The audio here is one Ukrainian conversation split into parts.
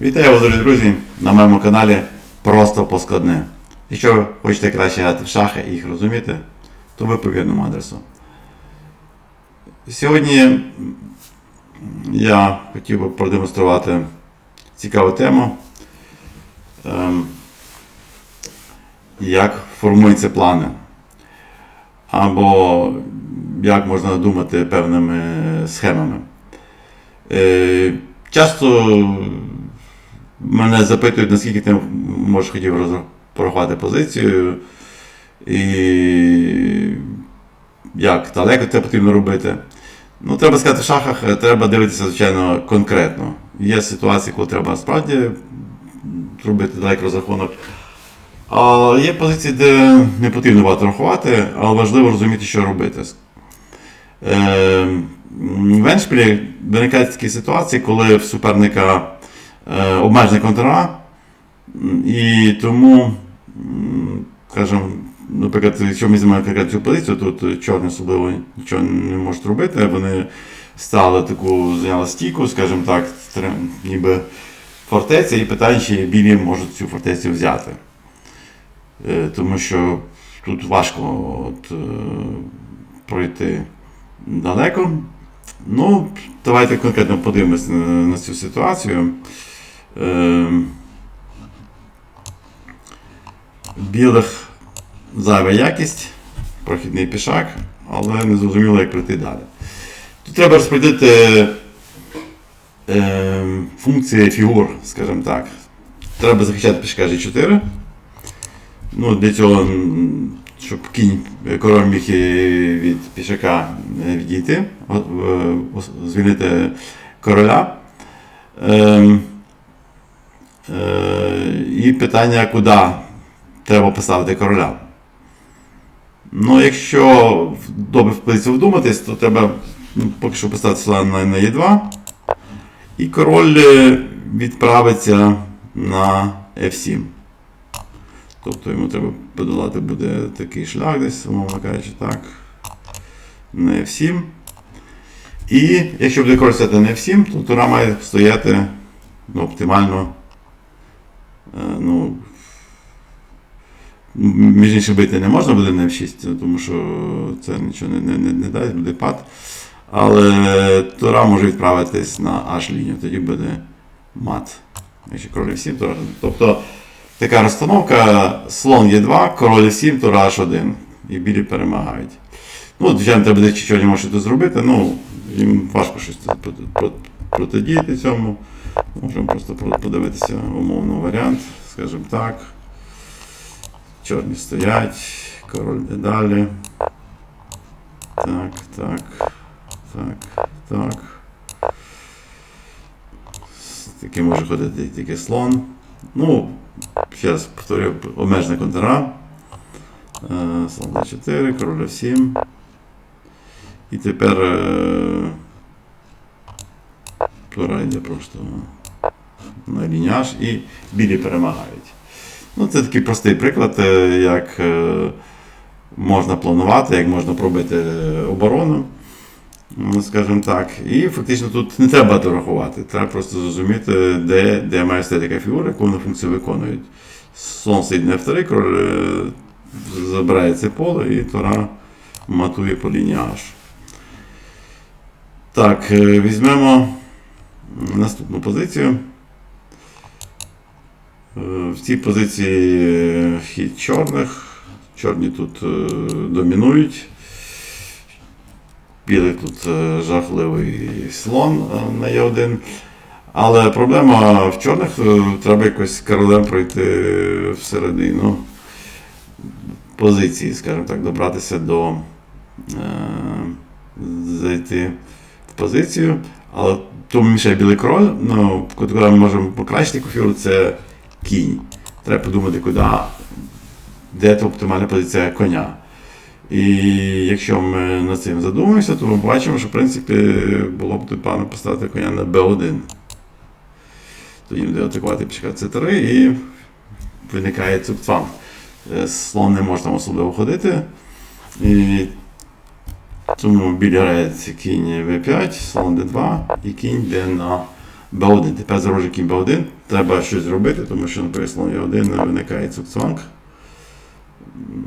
Вітаю вас, дорогі друзі, на моєму каналі Просто по складне. Якщо ви хочете краще грати в шахи і їх розуміти, то ви по вірному адресу. Сьогодні я хотів би продемонструвати цікаву тему, ем, як формуються плани. Або як можна думати певними схемами. Е, Часто мене запитують, наскільки ти можеш хотів порахувати позицію, і як далеко це потрібно робити. Ну, треба сказати, в шахах е, треба дивитися, звичайно, конкретно. Є ситуації, коли треба справді робити далекий розрахунок. А є позиції, де не потрібно багато рахувати, але важливо розуміти, що робити. Е, В Еншпілі виникають такі ситуації, коли в суперника е, обмежений контра, і тому, скажімо, наприклад, якщо ми конкретно цю позицію, тут чорні особливо нічого не можуть робити, вони стали таку, зайняли стійку, скажімо так, ніби фортеця, і питання, чи білі можуть цю фортецю взяти. Е, Тому що тут важко от, е, пройти далеко. Ну, давайте конкретно подивимось на цю ситуацію. Е, білих зайва якість, прохідний пішак, але не зрозуміло, як пройти далі. Тут треба розподілити е, функції фігур, скажімо так. Треба захищати пішка G4. Ну, для цього, щоб кінь король міг від пішака е, відійти, е, звільнити короля. Е, і питання, куди треба поставити короля. Ну, якщо добре в позицію вдуматись, то треба ну, поки що поставити слон на, на Е2. І король е, відправиться на F7. Тобто йому треба подолати буде такий шлях десь, умовно кажучи, так. На F7. І якщо буде король стати на F7, то тура має стояти ну, оптимально. Е, Ну, між іншим бити не можна буде на F6, тому що це нічого не, не, не, дасть, буде пад. Але тура може відправитись на H лінію, тоді буде мат. Якщо король F7, то. Тобто така розстановка: слон Е2, король F7, тура H1. І білі перемагають. Ну, звичайно, треба чого не може тут зробити, ну, їм важко щось протидіяти цьому. Можемо просто подивитися умовно варіант, скажімо так. Чорні стоять, король йде далі. Так, так, так, так. С- може ходити тільки слон. Ну, ще раз повторюю, обмежена контра. Е, Слон d4, король f7. І тепер е, тура йде просто ліняж і білі перемагають. Ну, це такий простий приклад, е, як е, можна планувати, як можна пробити е, оборону. Ну, скажімо так. І фактично тут не треба багато рахувати. Треба просто зрозуміти, де, де має стояти така фігура, яку вони функцію виконують. Слон сидить на F3, король забирає це поле і Тора матує по лінії H. Так, візьмемо наступну позицію. Е, В цій позиції е, хід чорних. Чорні тут е, домінують. Білий тут жахливий слон на Е1. Але проблема в чорних треба якось королем пройти всередину позиції, скажімо так, добратися до зайти в позицію. Але тому мішає білий король. Ну, куди ми можемо покращити кофіру, це кінь. Треба подумати, куди, де оптимальна позиція коня. І якщо ми над цим задумаємося, то ми бачимо, що в принципі було б тут погано поставити коня на B1. Тоді буде атакувати пішка C3 і виникає цукцванг. Е, Слон не може там особливо ходити. І тому білі грає кінь V5, слон D2 і кінь йде на Б1. Тепер за кінь Б1 треба щось зробити, тому що на слон Е1 виникає цукцванг.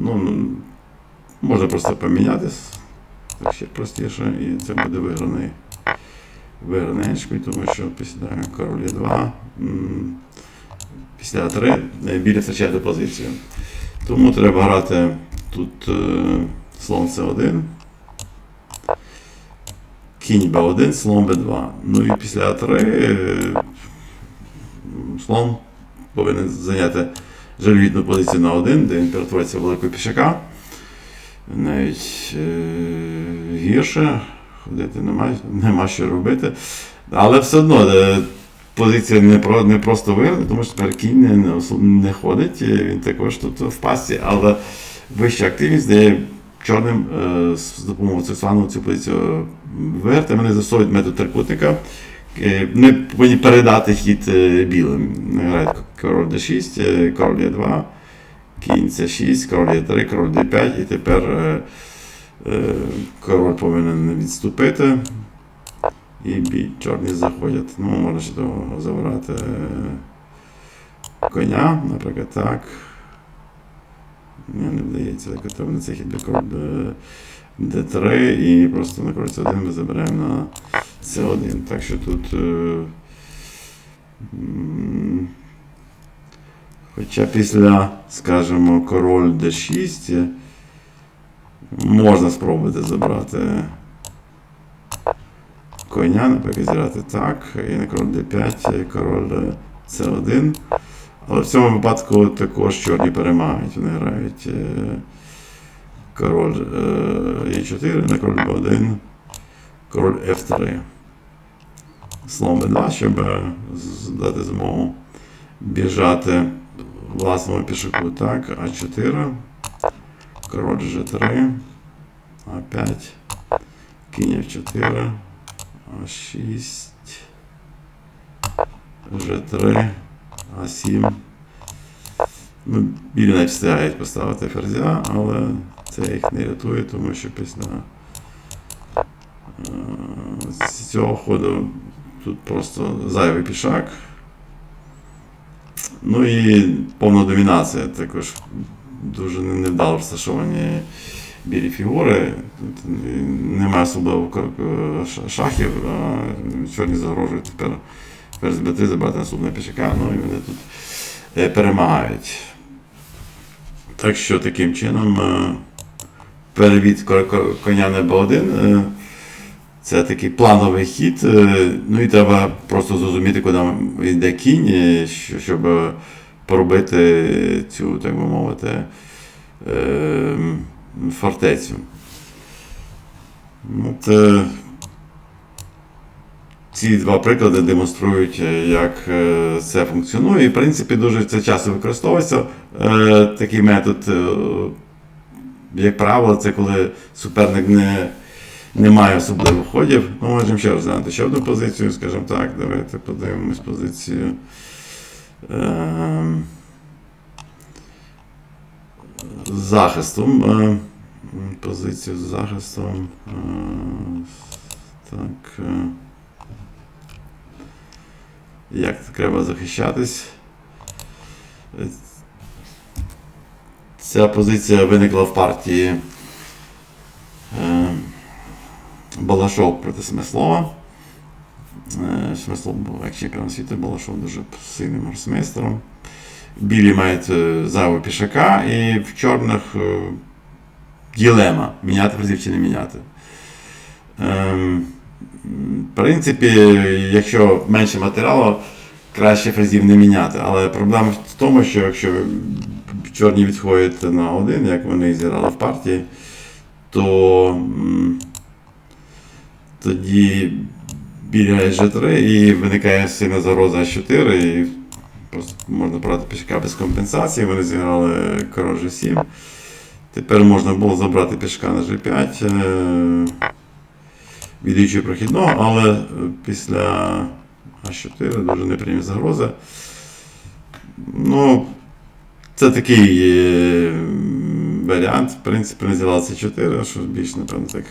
Ну, ну, можна просто помінятись. Так ще простіше, і це буде виграний виграний еншпіль, тому що після король Е2, після А3 білі втрачає позицію. Тому треба грати тут е, слон С1, кінь Б1, слон Б2. Ну і після А3 е, слон повинен зайняти жалюгідну позицію на 1, де він перетвориться великого пішака. Навіть е, гірше, ходити нема, нема що робити. Але все одно е, позиція не, про, не просто виграна, тому що тепер кінь не, не, ходить, е, він також тут в пасті, але вища активність дає чорним е, з допомогою цю позицію виграти. Вони застосовують метод трикутника. Е, Ми повинні передати хід е, білим. Грають король d6, е, король e2, кінь c6, король e3, король d5, і тепер е, е, король повинен відступити. І бій чорні заходять. Ну, можна ще забрати е, коня, наприклад, так. Ні, не вдається, то на король D- D3 і просто на король C1 ми заберемо на C1. Так що тут. е, Хоча після, скажімо, король D6 можна спробувати забрати коня, наприклад, зіграти так, і на король D5, король C1. Але в цьому випадку також чорні перемагають. Вони грають е, король е, E4 на король B1, король F3. Слон B2, щоб дати змогу біжати власному пішаку. Так, А4, король G3, А5, кінь F4, А6, G3, А7. Ну, білі навіть встигають поставити ферзя, але це їх не рятує, тому що після е, з цього ходу тут просто зайвий пішак. Ну і повна домінація також дуже невдало розташовані білі фігури. Тут немає особливо шахів, а чорні загрожують тепер ферзь Б3 забрати наступного пішака, ну і вони тут е, перемагають. Так що таким чином е, перевід ко- ко- коня на Б1 е, це такий плановий хід. е, Ну і треба просто зрозуміти, куди йде кінь, що- щоб поробити цю, так би мовити, фортецю. От, ці два приклади демонструють, е, як е, це функціонує. І, в принципі, дуже це часто використовується е, такий метод. Як правило, це коли суперник не, не має особливих ходів. Ми можемо ще розглянути ще одну позицію, скажімо так. Давайте подивимось позицію. З захистом. Е, позицію з захистом. Так. Як треба захищатись. Ця позиція виникла в партії е, Балашов проти Смислова. Е, Смислов був як чемпіон світу, Балашов дуже сильним гросмейстером. Білі мають е, зайву пішака, і в чорних ділема міняти ферзів чи не міняти. В принципі, якщо менше матеріалу, краще фрезів не міняти. Але проблема в тому, що якщо чорні відходять на один, як вони зіграли в партії, то тоді бігає G3 і виникає сильна загроза H4, і просто можна брати пішка без компенсації. Вони зіграли король G7. Тепер можна було забрати пішка на G5. Віддаючи прохідного, але е, після А4 дуже неприємні загрози. Ну, це такий е, варіант. В принципі, не зіграла С4, що більш, напевно, так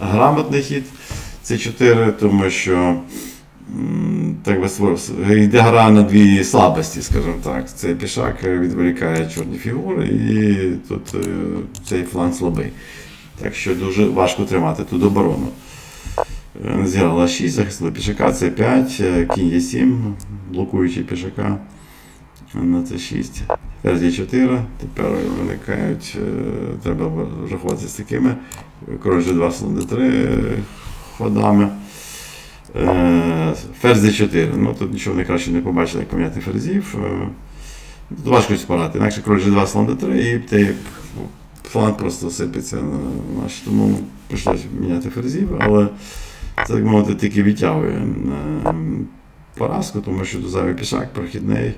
грамотний хід С4, тому що так би йде гра на дві слабості, скажімо так. Цей пішак відволікає чорні фігури, і тут е, цей фланг слабий. Так що дуже важко тримати тут оборону. Е, Зіграла 6, захистила пішака, С5, е, кінь Е7, блокуючи пішака на С6. Ферзь Е4, тепер виникають, е, треба рахуватися з такими. Король G2, слон D3 е, ходами. Е, Ферзь D4. Ну тут нічого не краще не побачили, як поміняти ферзів. Е, Тут важко спорати. Інакше король G2, слон D3 і те, фланг просто сипеться на наш. Тому прийшлося міняти ферзів, але це, так мовити, тільки відтягує поразку, тому що тут зайвий пішак, прохідний.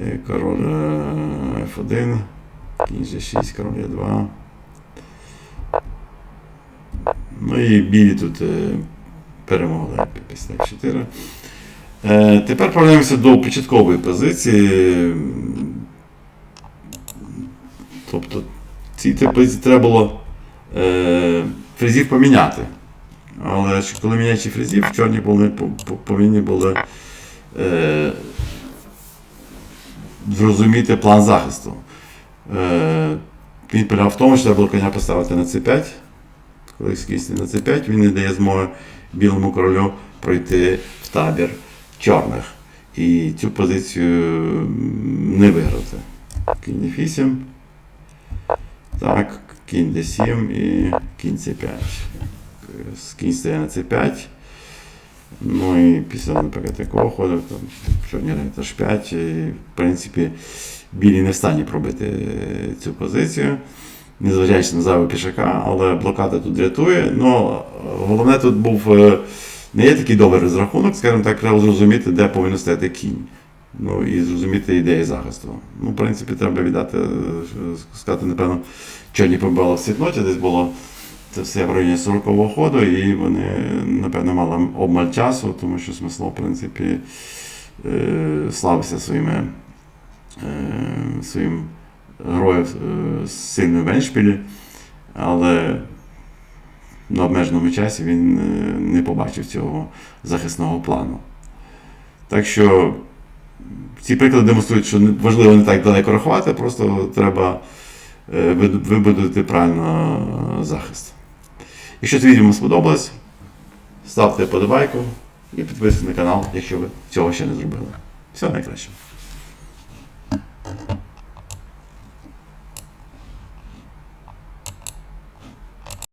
Е, Король е, F1, кінь G6, король E2. Ну і білі тут е, перемогли після F4. Е, тепер повернемося до початкової позиції. Тобто цій позиції треба було е, фрезів поміняти. Але коли міняючи фрезів, чорні були, по- по- повинні були е, зрозуміти план захисту. Е, він полягав в тому, що треба було коня поставити на c5. Коли скісти на c5, він не дає змоги білому королю пройти в табір чорних. І цю позицію не виграти. Кінь d8. Так, кінь d7 і кінь c5. Стає на c5. Ну і після наприклад, такого ходу, там, чорні грають h5, і в принципі білі не в стані пробити е, цю позицію, незважаючи на зайву пішака, але блокада тут рятує. Ну, головне тут був е, не є такий добрий розрахунок, скажімо так, треба зрозуміти, де повинен стояти кінь. Ну і зрозуміти ідеї захисту. Ну, в принципі, треба віддати, е, сказати, напевно, чорні побили в цвітноті, десь було це все в районі 40-го ходу, і вони, напевно, мали обмаль часу, тому що смисло, в принципі, е, славився своїми, е, своїм грою е, сильною в Еншпілі, але на обмеженому часі він не побачив цього захисного плану. Так що ці приклади демонструють, що важливо не так далеко рахувати, просто треба вибудувати правильно захист. Якщо це відео сподобалось, ставте подобайку і підписуйтесь на канал, якщо ви цього ще не зробили. Всього найкращого.